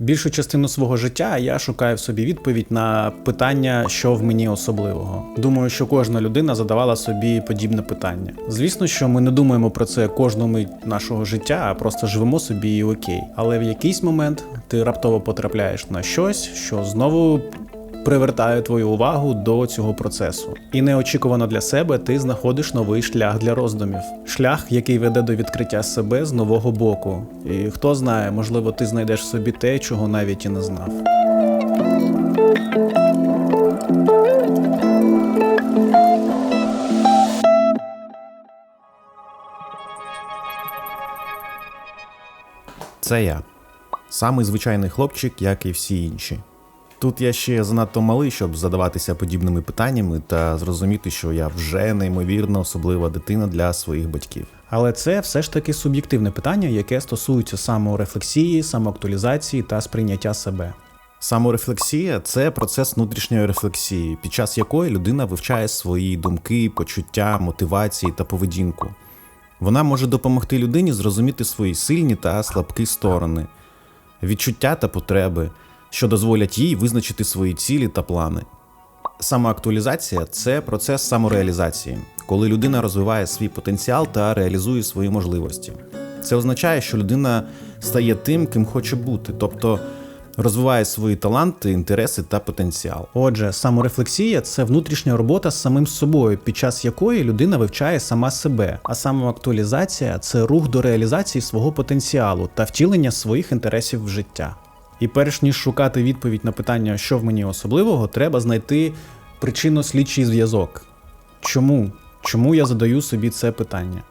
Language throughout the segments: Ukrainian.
Більшу частину свого життя я шукаю в собі відповідь на питання, що в мені особливого. Думаю, що кожна людина задавала собі подібне питання. Звісно, що ми не думаємо про це кожну мить нашого життя, а просто живемо собі і окей. Але в якийсь момент ти раптово потрапляєш на щось, що знову привертає твою увагу до цього процесу. І неочікувано для себе ти знаходиш новий шлях для роздумів. Шлях, який веде до відкриття себе з нового боку. І хто знає, можливо, ти знайдеш в собі те, чого навіть і не знав. Це я. Самий звичайний хлопчик, як і всі інші. Тут я ще занадто малий, щоб задаватися подібними питаннями та зрозуміти, що я вже неймовірно особлива дитина для своїх батьків. Але це все ж таки суб'єктивне питання, яке стосується саморефлексії, самоактуалізації та сприйняття себе. Саморефлексія це процес внутрішньої рефлексії, під час якої людина вивчає свої думки, почуття, мотивації та поведінку. Вона може допомогти людині зрозуміти свої сильні та слабкі сторони, відчуття та потреби, що дозволять їй визначити свої цілі та плани. Самоактуалізація це процес самореалізації, коли людина розвиває свій потенціал та реалізує свої можливості. Це означає, що людина стає тим, ким хоче бути, тобто розвиває свої таланти, інтереси та потенціал. Отже, саморефлексія це внутрішня робота з самим собою, під час якої людина вивчає сама себе, а самоактуалізація це рух до реалізації свого потенціалу та втілення своїх інтересів в життя. І перш ніж шукати відповідь на питання, що в мені особливого, треба знайти причинно-слідчий зв'язок. Чому? Чому я задаю собі це питання?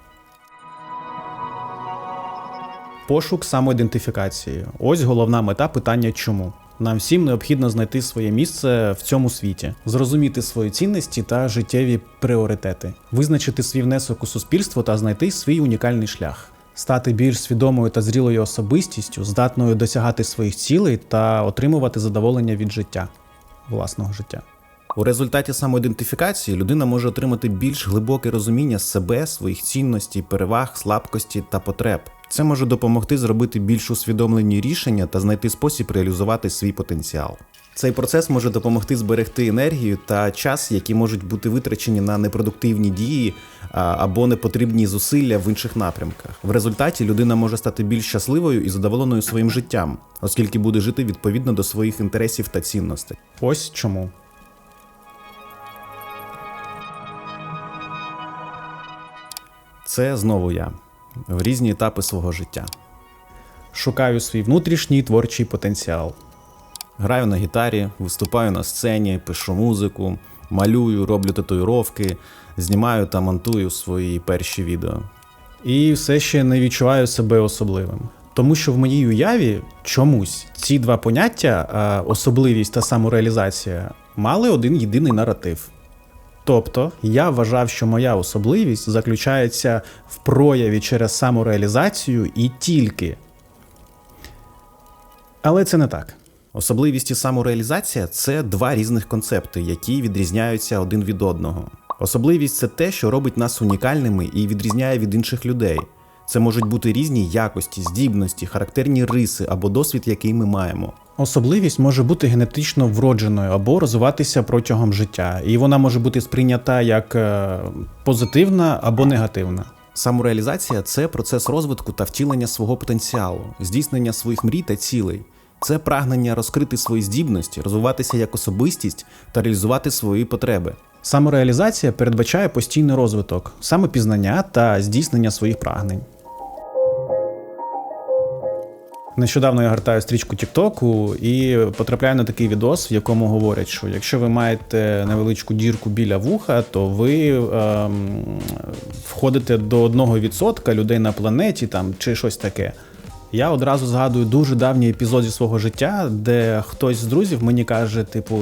Пошук самоідентифікації. Ось головна мета питання чому. Нам всім необхідно знайти своє місце в цьому світі, зрозуміти свої цінності та життєві пріоритети, визначити свій внесок у суспільство та знайти свій унікальний шлях, стати більш свідомою та зрілою особистістю, здатною досягати своїх цілей та отримувати задоволення від життя, власного життя. У результаті самоідентифікації людина може отримати більш глибоке розуміння себе, своїх цінностей, переваг, слабкості та потреб. Це може допомогти зробити більш усвідомлені рішення та знайти спосіб реалізувати свій потенціал. Цей процес може допомогти зберегти енергію та час, які можуть бути витрачені на непродуктивні дії або непотрібні зусилля в інших напрямках. В результаті людина може стати більш щасливою і задоволеною своїм життям, оскільки буде жити відповідно до своїх інтересів та цінностей. Ось чому. Це знову я в різні етапи свого життя. Шукаю свій внутрішній творчий потенціал. Граю на гітарі, виступаю на сцені, пишу музику, малюю, роблю татуїровки, знімаю та монтую свої перші відео. І все ще не відчуваю себе особливим. Тому що в моїй уяві чомусь ці два поняття, особливість та самореалізація, мали один єдиний наратив. Тобто я вважав, що моя особливість заключається в прояві через самореалізацію і тільки. Але це не так. Особливість і самореалізація це два різних концепти, які відрізняються один від одного. Особливість це те, що робить нас унікальними і відрізняє від інших людей. Це можуть бути різні якості, здібності, характерні риси або досвід, який ми маємо. Особливість може бути генетично вродженою або розвиватися протягом життя, і вона може бути сприйнята як е, позитивна або негативна. Самореалізація це процес розвитку та втілення свого потенціалу, здійснення своїх мрій та цілей. Це прагнення розкрити свої здібності, розвиватися як особистість та реалізувати свої потреби. Самореалізація передбачає постійний розвиток, самопізнання та здійснення своїх прагнень. Нещодавно я гортаю стрічку Тіктоку і потрапляю на такий відос, в якому говорять, що якщо ви маєте невеличку дірку біля вуха, то ви ем, входите до 1% людей на планеті там чи щось таке. Я одразу згадую дуже давній епізод зі свого життя, де хтось з друзів мені каже: типу,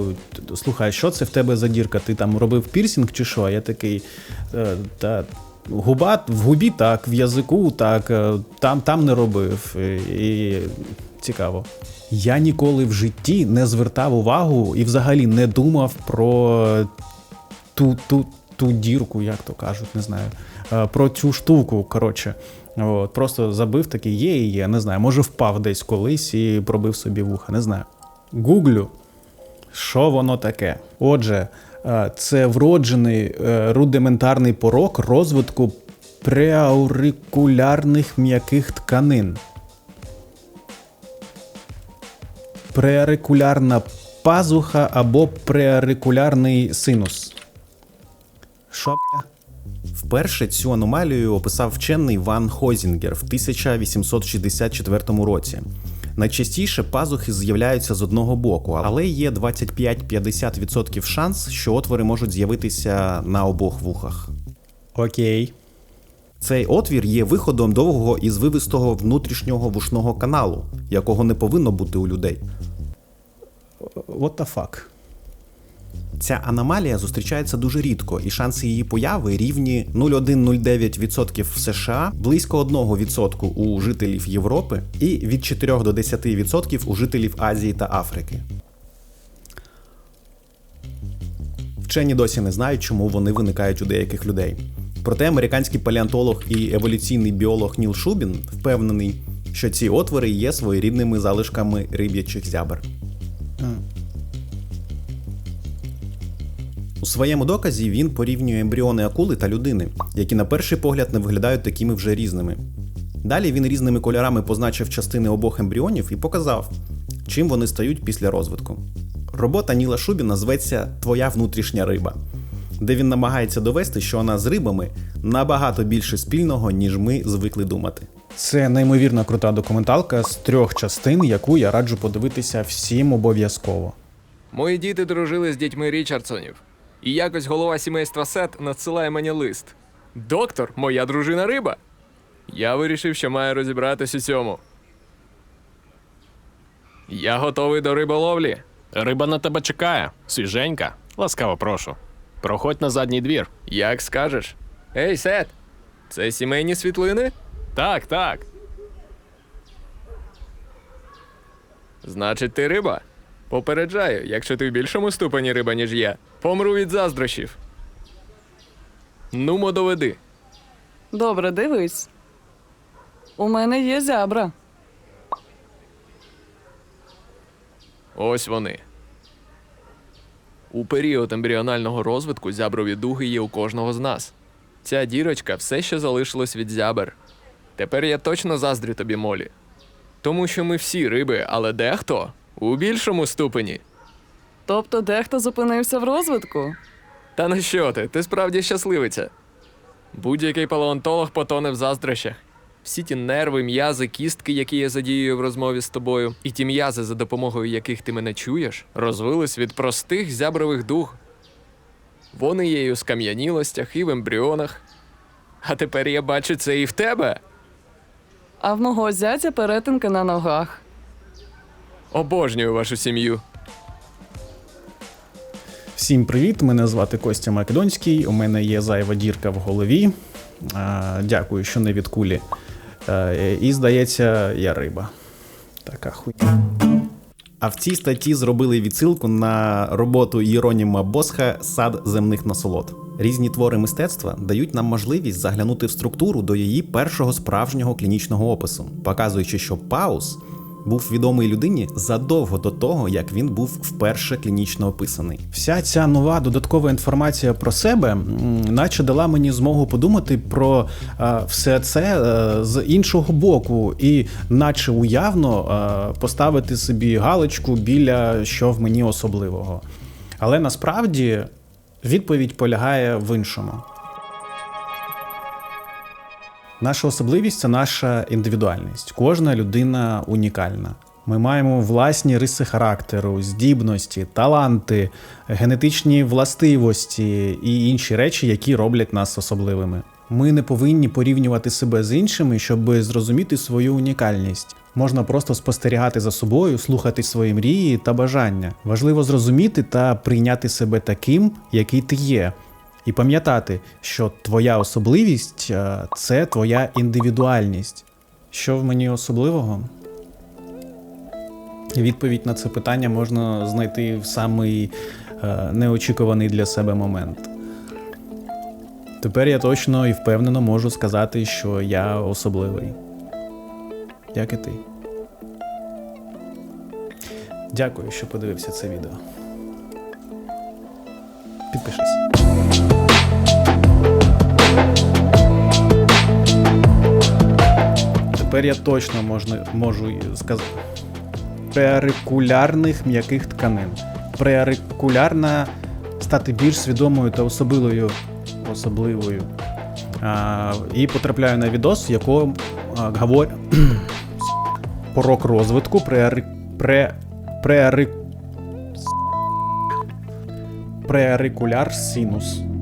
слухай, що це в тебе за дірка? Ти там робив пірсінг чи що? Я такий. «Е, Та губа в губі так, в язику так, е, там, там не робив. І, цікаво. Я ніколи в житті не звертав увагу і взагалі не думав про ту, ту, ту дірку, як то кажуть, не знаю. е, Про цю штуку. Коротше. От, просто забив такий є і є. Не знаю, може впав десь колись і пробив собі вуха, не знаю. Гуглю, що воно таке? Отже, це вроджений е, рудиментарний порок розвитку преаурикулярних м'яких тканин. Преарикулярна пазуха або преарикулярний синус. Бля? Вперше цю аномалію описав вчений Ван Хойзінгер в 1864 році. Найчастіше пазухи з'являються з одного боку, але є 25-50% шанс, що отвори можуть з'явитися на обох вухах. Окей. Цей отвір є виходом довгого і звивистого внутрішнього вушного каналу, якого не повинно бути у людей. What the fuck? Ця аномалія зустрічається дуже рідко, і шанси її появи рівні 0,109% в США, близько 1% у жителів Європи і від 4 до 10% у жителів Азії та Африки. Вчені досі не знають, чому вони виникають у деяких людей. Проте американський палеонтолог і еволюційний біолог Ніл Шубін впевнений, що ці отвори є своєрідними залишками риб'ячих зябр. Своєму доказі він порівнює ембріони акули та людини, які на перший погляд не виглядають такими вже різними. Далі він різними кольорами позначив частини обох ембріонів і показав, чим вони стають після розвитку. Робота Ніла Шубіна зветься Твоя внутрішня риба, де він намагається довести, що вона з рибами набагато більше спільного, ніж ми звикли думати. Це неймовірно крута документалка з трьох частин, яку я раджу подивитися всім обов'язково. Мої діти дружили з дітьми Річардсонів. І якось голова сімейства Сет надсилає мені лист. Доктор, моя дружина риба. Я вирішив, що маю розібратись у цьому. Я готовий до риболовлі. Риба на тебе чекає, свіженька. Ласкаво прошу. Проходь на задній двір. Як скажеш. Ей, Сет! Це сімейні світлини? Так, так. Значить, ти риба? Попереджаю, якщо ти в більшому ступені риба, ніж я, помру від заздрощів. Нумо доведи. Добре, дивись. У мене є зябра. Ось вони. У період ембріонального розвитку зяброві дуги є у кожного з нас. Ця дірочка все ще залишилось від зябер. Тепер я точно заздрю тобі молі. Тому що ми всі риби, але дехто у більшому ступені. Тобто дехто зупинився в розвитку. Та на що ти? Ти справді щасливиця. Будь-який палеонтолог потоне в заздрощах. Всі ті нерви, м'язи, кістки, які я задіюю в розмові з тобою, і ті м'язи, за допомогою яких ти мене чуєш, розвились від простих зябрових дуг. Вони є і у скам'янілостях, і в ембріонах. А тепер я бачу це і в тебе. А в мого зятя перетинки на ногах. Обожнюю вашу сім'ю. Всім привіт! Мене звати Костя Македонський. У мене є зайва дірка в голові. Дякую, що не від кулі. І здається, я риба. Така хуйня. А в цій статті зробили відсилку на роботу Єроніма Босха Сад земних насолод. Різні твори мистецтва дають нам можливість заглянути в структуру до її першого справжнього клінічного опису, показуючи, що паус був відомий людині задовго до того, як він був вперше клінічно описаний. Вся ця нова додаткова інформація про себе, наче дала мені змогу подумати про е, все це е, з іншого боку, і наче уявно е, поставити собі галочку біля що в мені особливого. Але насправді відповідь полягає в іншому. Наша особливість це наша індивідуальність. Кожна людина унікальна. Ми маємо власні риси характеру, здібності, таланти, генетичні властивості і інші речі, які роблять нас особливими. Ми не повинні порівнювати себе з іншими, щоб зрозуміти свою унікальність. Можна просто спостерігати за собою, слухати свої мрії та бажання. Важливо зрозуміти та прийняти себе таким, який ти є, і пам'ятати, що твоя особливість е, це твоя індивідуальність. Що в мені особливого? Відповідь на це питання можна знайти в самий е, неочікуваний для себе момент. Тепер я точно і впевнено можу сказати, що я особливий. Як і ти. Дякую, що подивився це відео. Підпишись. Тепер я точно можна, можу сказати. Преарикулярних м'яких тканин. Преарикулярна стати більш свідомою та особливою. особливою. А, і потрапляю на відос, в якому а, говор... порок розвитку преари... пре... преари... преарикуляр синус.